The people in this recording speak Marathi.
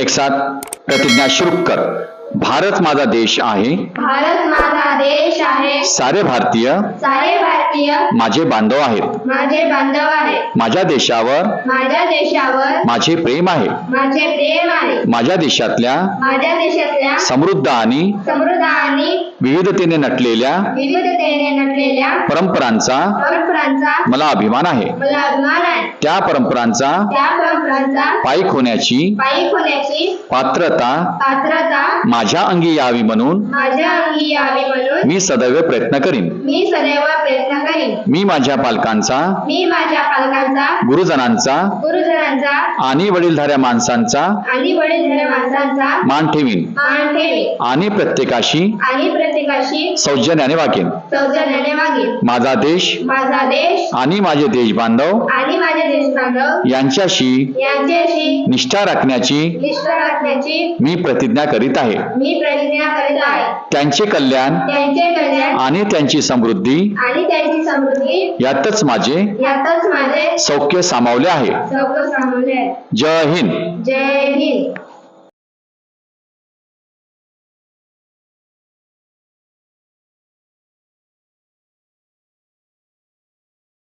एक साथ प्रतिज्ञा शुरू कर. भारत माझा देश आहे. भारत माझा देश आहे. सारे भारतीय सारे भारतीय माझे बांधव आहेत. माझे बांधव आहेत माझ्या देशावर माझ्या देशावर माझे प्रेम आहे. माझे प्रेम आहे. माझ्या देशातल्या माझ्या देशातल्या समृद्ध आणि समृद्ध आणि विविधतेने नटलेल्या विविधतेने नटलेल्या परंपरांचा परंपरांचा मला अभिमान आहे. मला अभिमान आहे. त्या परंपरांचा त्या परंपरांचा पायीक होण्याची होण्याची पात्रता पात्रता माझ्या अंगी यावी म्हणून माझ्या अंगी यावी म्हणून मी सदैव प्रयत्न करीन. मी सदैव प्रयत्न करीन. मी माझ्या पालकांचा मी माझ्या पालकांचा गुरुजनांचा गुरुजनांचा आणि वडीलधाऱ्या माणसांचा आणि वडीलधाऱ्या माणसांचा मान ठेवीन. मान ठेवे आणि प्रत्येकाशी आणि प्रत्येकाशी सौजन्याने वागेन सौजन्याने वागेल. माझा देश माझा देश आणि माझे देश बांधव आणि माझे देशबांधव यांच्याशी यांच्याशी निष्ठा राखण्याची निष्ठा राखण्याची मी प्रतिज्ञा करीत आहे. मी प्रतिज्ञा करीत आहे. त्यांचे कल्याण त्यांचे कल्याण आणि त्यांची समृद्धी आणि त्यांची समृद्धी यातच माझे यातच माझे सौख्य सामावले आहे. चौक सामोरे आहे. जय हिंद. जय हिंद.